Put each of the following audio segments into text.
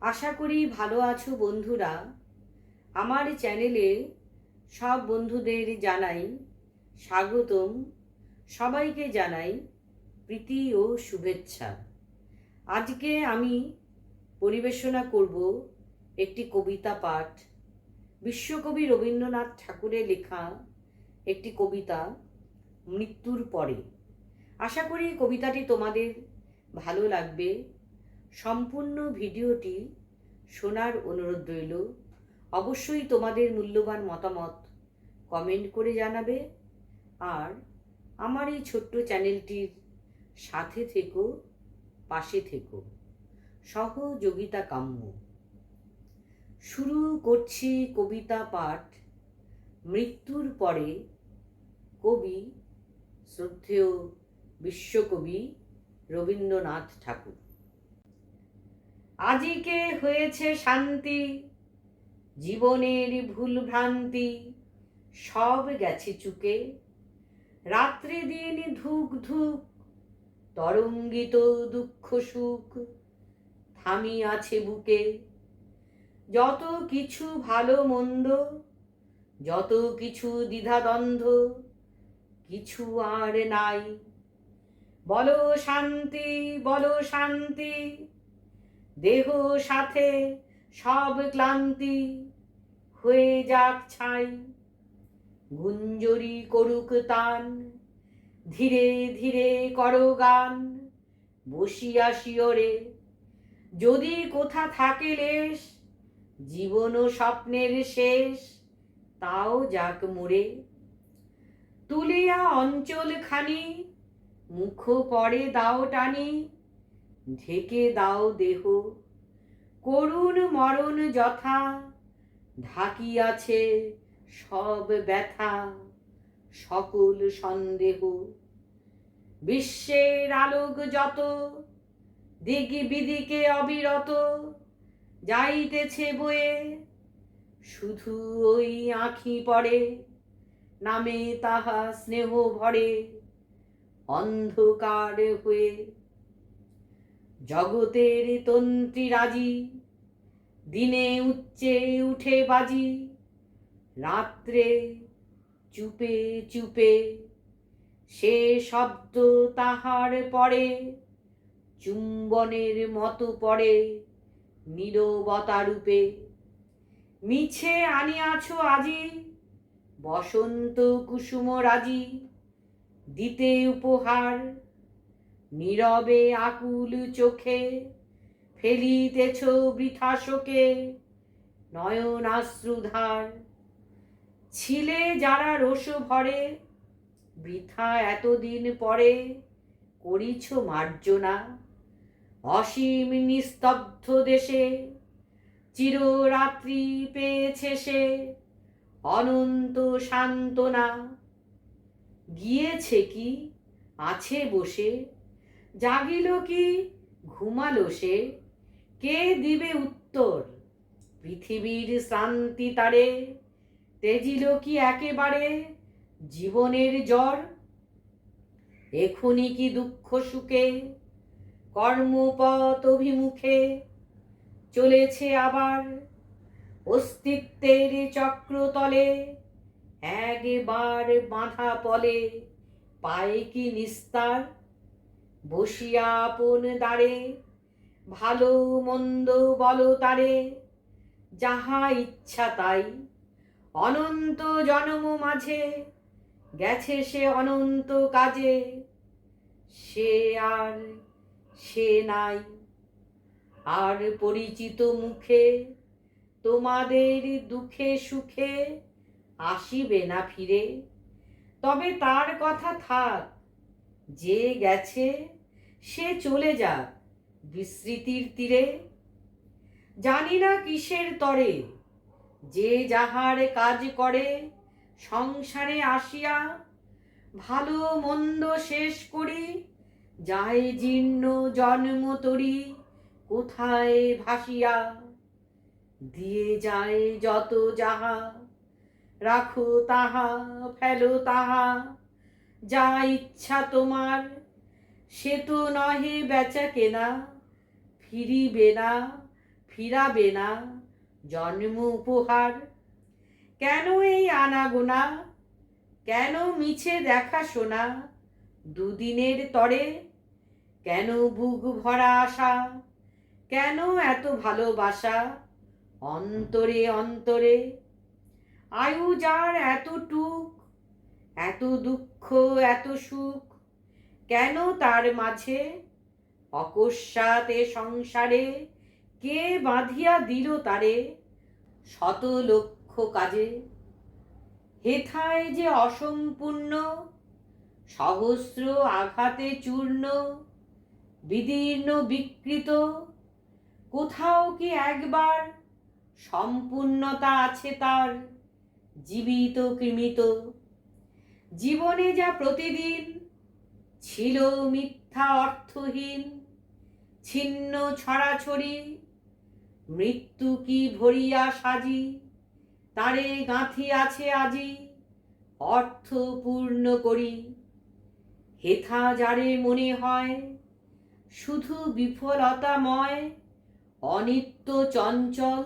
আশা করি ভালো আছো বন্ধুরা। আমার চ্যানেলে সব বন্ধুদের জানাই স্বাগতম। সবাইকে জানাই প্রীতি ও শুভেচ্ছা। আজকে আমি পরিবেশনা করব একটি কবিতা পাঠ। বিশ্বকবি রবীন্দ্রনাথ ঠাকুরের লেখা একটি কবিতা, মৃত্যুর পরে। আশা করি কবিতাটি তোমাদের ভালো লাগবে। সম্পূর্ণ ভিডিওটি শোনার অনুরোধ রইল। অবশ্যই তোমাদের মূল্যবান মতামত কমেন্ট করে জানাবে। আর আমার এই ছোট্ট চ্যানেলটির সাথে থেকো, পাশে থেকো। সহযোগিতা কাম্য। শুরু করছি কবিতা পাঠ। মৃত্যুর পরে কবি, শ্রদ্ধেয় বিশ্বকবি রবীন্দ্রনাথ ঠাকুর। আজিকে হয়েছে শান্তি জীবনের ভুল ভ্রান্তি, সব গেছে চুকে। রাত্রি দিন ধুক ধুক, তরঙ্গিত দুঃখ সুখ থামি আছে বুকে। যত কিছু ভালো মন্দ, যত কিছু দ্বিধাদ্বন্দ্ব কিছু আর নাই। বলো শান্তি বলো শান্তি দেহ সাথে সব ক্লান্তি হয়ে যাক ছাই। গুঞ্জরি করুক তান, ধীরে ধীরে করো গান, বসিয়া শিওরে যদি কোথা থাকে লেশ, জীবন ও স্বপ্নের শেষ, তাও যাক মোরে তুলিয়া অঞ্চল খানি মুখ পড়ে দাও টানি ঢেকে দাও দেহ। করুণ মরণ যথা, ঢাকিয়াছে সব ব্যথা, সকল সন্দেহ। বিশ্বের আলোক যত দিগি বিদিকে অবিরত, যাইতেছে বয়ে, শুধু ওই আঁখি পড়ে, নামে তাহা স্নেহ ভরে, অন্ধকার হয়ে জগতের তন্ত্রী রাজি, দিনে উচ্চে উঠে বাজি, রাত্রে চুপে চুপে সে শব্দ তাহার পরে, চুম্বনের মতো পড়ে রূপে মিছে আনিয়াছ আজি, বসন্ত কুসুম রাজি, দিতে উপহার নীরবে আকুল চোখে ফেলিতেছ বৃথা শোকে নয়ন আশ্রুধার। ছিলে যারা রোষ ভরে, বৃথা এতদিন পরে করিছ মার্জনা। অসীম নিস্তব্ধ দেশে চিররাত্রি পেয়েছে সে অনন্ত সান্ত্বনা। গিয়েছে কি, আছে বসে জাগিল কি, ঘুমালো সে? কে দিবে উত্তর? পৃথিবীর শান্তি তারে। তেজিল কি একেবারে জীবনের জ্বর? এখনি কি দুঃখ সুখে, কর্মপথ অভিমুখে চলেছে আবার অস্তিত্বের চক্রতলে একবার বাঁধা পলে, পায় কি নিস্তার? বসিয়া আপন দাঁড়ে ভালো মন্দ বলো তারে, যাহা ইচ্ছা তাই। অনন্ত জন্ম মাঝে গেছে সে অনন্ত কাজে, সে আর সে নাই। আর পরিচিত মুখে তোমাদের দুঃখে সুখে আসিবে না ফিরে। তবে তার কথা থাক যে গেছে, সে চলে যাক বিস্মৃতির তীরে। জানি না কিসের তরে, যে যাহার কাজ করে সংসারে আসিয়া ভালো মন্দ শেষ করি যায় জীর্ণ জন্ম তরি কোথায় ভাসিয়া। দিয়ে যায় যত যাহা, রাখো তাহা, ফেলো তাহা যা ইচ্ছা তোমার, সে তো নহে বেচা কেনা। ফিরিবে না, ফিরাবে না জন্ম উপহার। কেন এই আনাগোনা? কেন মিছে দেখাশোনা দুদিনের তরে? কেন বুক ভরা আশা? কেন এত ভালোবাসা অন্তরে অন্তরে? আয়ু যার এতটুক এত দুঃখ, এত সুখ, কেন তার মাঝে? অকস্মাৎ এ সংসারে কে বাঁধিয়া দিল তারে শত লক্ষ কাজে? হেথায় যে অসম্পূর্ণ, সহস্র আঘাতে চূর্ণ, বিদীর্ণ বিকৃত, কোথাও কি একবার সম্পূর্ণতা আছে তার, জীবিত কৃমিত? জীবনে যা প্রতিদিন ছিল মিথ্যা অর্থহীন, ছিন্ন ছড়াছড়ি, মৃত্যু কি ভরিয়া সাজি, তারে গাঁথি আছে আজি, অর্থ পূর্ণ করি। হেথা যারে মনে হয় শুধু বিফলতাময়, অনিত্য চঞ্চল,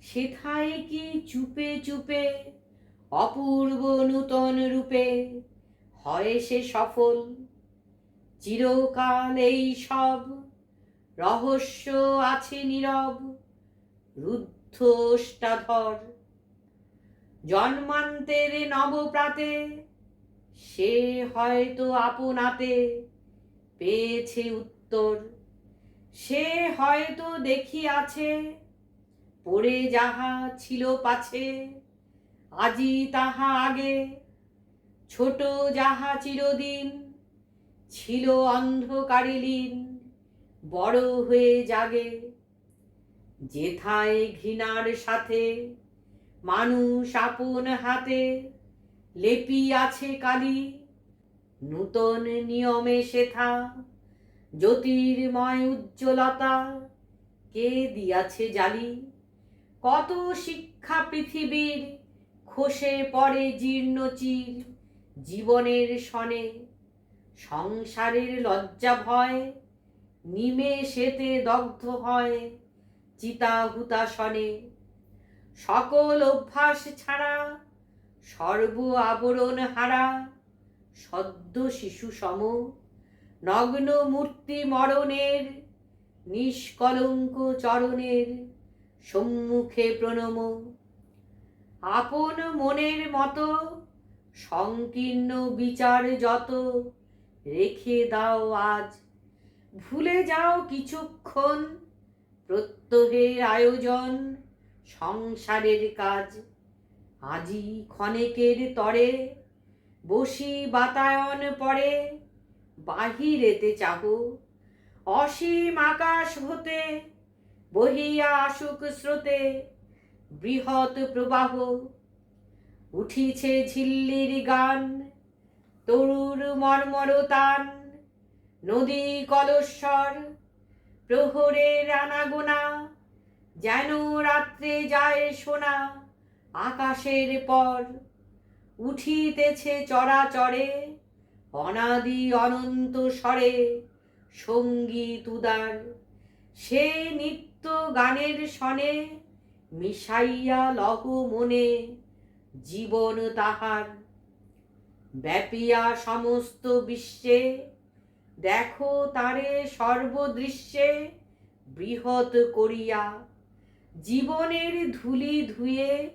সেথায় কি চুপে চুপে অপূর্ব নূতন রূপে হয় সে সফল। চিরকাল এই সব রহস্য আছে নীরব, রুদ্ধ জন্মান্তের নবপ্রাতে সে হয়তো আপনাতে পেয়েছে উত্তর। সে হয়তো দেখিয়াছে, পড়ে যাহা ছিল পাছে। আজি তাহা আগে। ছোট যাহা চিরদিন ছিল অন্ধকারে লীন, বড় হয়ে জাগে। যেথায় ঘৃণার সাথে মানুষ আপন হাতে লেপি আছে কালি, নূতন নিয়মে সেথা জ্যোতির্ময় উজ্জ্বলতা কে দিয়াছে জালি। কত শিক্ষা পৃথিবীর খসে পড়ে জীর্ণ চির, জীবনের সনে, সংসারের লজ্জা ভয় নিমেষেতে দগ্ধ হয় চিতা হুতাসনে সকল অভ্যাস ছাড়া, সর্ব আবরণ হারা, সদ্য শিশু সম, নগ্ন মূর্তি মরণের, নিষ্কলঙ্ক চরণের সম্মুখে প্রণম। আপন মনের মতো, সংকীর্ণ বিচার যত, রেখে দাও আজ। ভুলে যাও কিছুক্ষণ প্রত্যহের আয়োজন, সংসারের কাজ। আজি ক্ষণেকের তরে বসি বাতায়ন পরে, বাহিরেতে চাহ। অসীম আকাশ হতে বহিয়া আসুক স্রোতে বৃহৎ প্রবাহ, উঠিছে ঝিল্লির গান, তরুর মর্মর তান নদী কলস্বর, প্রহরের আনাগোনা, যেন রাত্রে যায় সোনা আকাশের পর, উঠিতেছে চরাচরে অনাদি অনন্ত স্বরে সংগীত উদার সে নিত্য গানের সনে মিশাইয়া লহ মনে জীবন তাহার। ব্যাপিয়া সমস্ত বিশ্বে, দেখো তারে সর্বদৃশ্যে বৃহৎ করিয়া। জীবনের ধুলি ধুয়ে,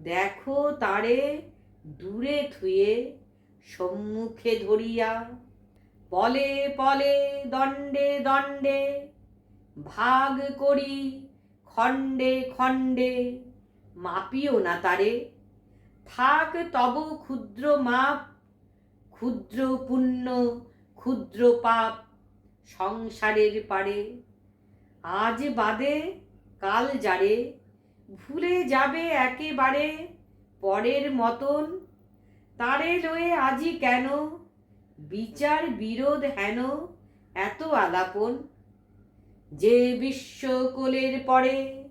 দেখো তারে দূরে থুয়ে সম্মুখে ধরিয়া। পলে পলে, দণ্ডে দণ্ডে ভাগ করি খণ্ডে খণ্ডে মাপিও না তারে। থাক তব ক্ষুদ্র মাপ, ক্ষুদ্র পুণ্য, ক্ষুদ্র পাপ সংসারের পারে। আজ বাদে কাল যারে, ভুলে যাবে একেবারে পরের মতন। তারে লয়ে আজি কেন, বিচার বিরোধ হেন এত আলাপন? যে বিশ্বকোলের পরে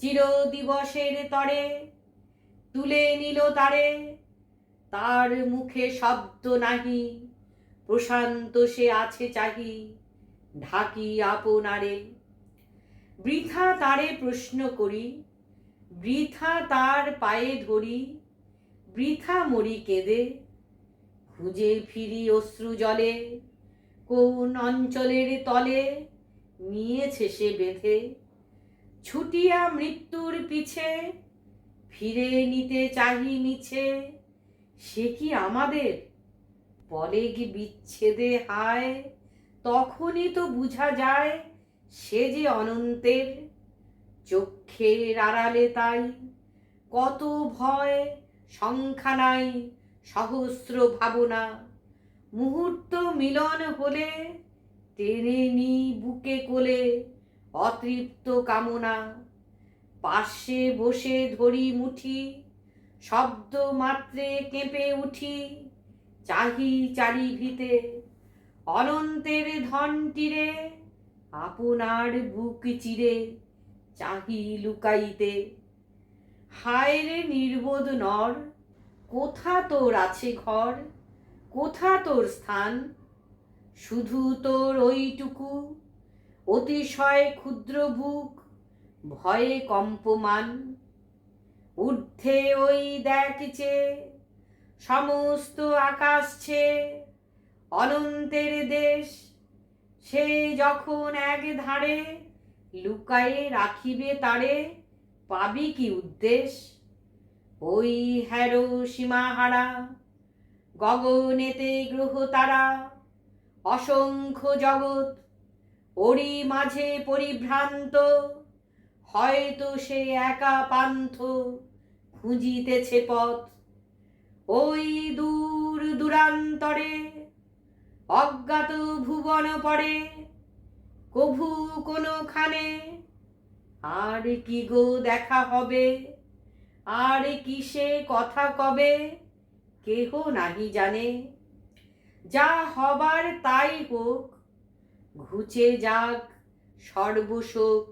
চির দিবসের তরে তুলে নিল তারে, তার মুখে শব্দ নাহি, প্রশান্ত সে আছে চাহি, ঢাকি আপনারে। বৃথা তারে প্রশ্ন করি, বৃথা তার পায়ে ধরি, বৃথা মরি কেঁদে, খুঁজে ফিরি অশ্রু জলে, কোন অঞ্চলের তলে নিয়েছে সে বেঁধে ছুটিয়া মৃত্যুর পিছে ফিরে নিতে চাহি মিছে, সে কি আমাদের? বলে কি বিচ্ছেদে হায়? তখনই তো বুঝা যায় সে যে অনন্তের। চক্ষের আড়ালে তাই কত ভয়, সংখ্যা নাই, সহস্র ভাবনা। মুহূর্ত মিলন হলে টেনে নি বুকে কোলে অতৃপ্ত কামনা। পাশে বসে ধরি মুঠি, শব্দ মাত্রে কেঁপে উঠি চাহি চারি ভিতে অনন্তের ধন আপনার বুক চিরে চাহি লুকাইতে। হায় রে নির্বোধ নর, কোথা তোর আছে ঘর, কোথা তোর স্থান? শুধু তোর ওইটুকু। অতিশয় ক্ষুদ্র বুক, ভয়ে কম্পমান। ঊর্ধ্বে ওই দেখছে সমস্ত আকাশ ছে, অনন্তের দেশ। সে যখন এক ধারে লুকায়ে রাখিবে তারে, পাবি কি উদ্দেশ? ওই হ্যারো সীমাহারা, গগনেতে গ্রহ তারা। অসংখ্য জগৎ ওরি মাঝে পরিভ্রান্ত। হয়তো সে একা পান্থ খুঁজিতেছে পথ। ওই দূর দূরান্তরে অজ্ঞাত ভুবন পড়ে। কভু কোনোখানে আর কি গো দেখা হবে? আর কিসে কথা কবে? কেহ নাহি জানে। যা হবার তাই হোক, ঘুচে যাক সর্বশোক,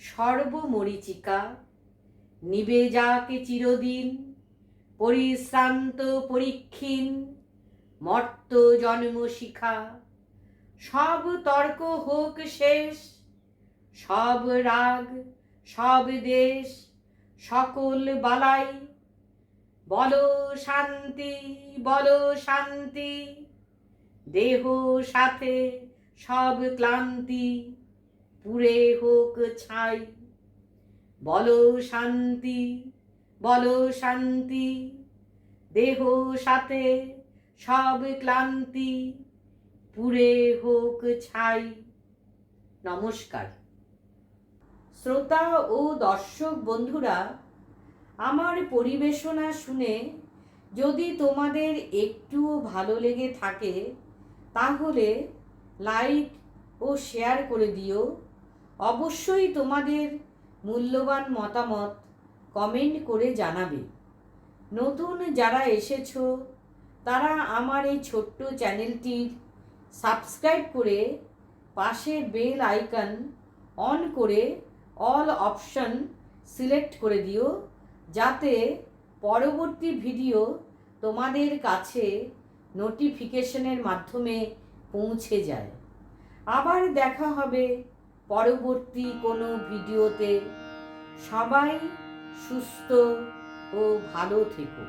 সর্বমরিচিকা, নিবে যাক চিরদিন পরিশ্রান্ত পরীক্ষীন মর্ত জন্ম শিখা সব তর্ক হোক শেষ, সব রাগ, সব দেশ, সকল বালাই। বলো শান্তি বলো শান্তি। দেহ সাথে সব ক্লান্তি পুরে হোক ছাই। বলো শান্তি বলো শান্তি, দেহ সাথে সব ক্লান্তি পুরে হোক ছাই। নমস্কার। শ্রোতা ও দর্শক বন্ধুরা, আমার পরিবেশনা শুনে যদি তোমাদের একটুও ভালো লেগে থাকে তাহলে লাইক ও শেয়ার করে দিও। অবশ্যই তোমাদের মূল্যবান মতামত কমেন্ট করে জানাবে। নতুন যারা এসেছ, তারা আমার এই ছোট্ট চ্যানেলটির সাবস্ক্রাইব করে পাশে বেল আইকন অন করে অল অপশন সিলেক্ট করে দিও। যাতে পরবর্তী ভিডিও তোমাদের কাছে নোটিফিকেশনের মাধ্যমে পৌঁছে যায়। আবার দেখা হবে পরবর্তী কোনো ভিডিওতে। সবাই সুস্থ ও ভালো থেকো।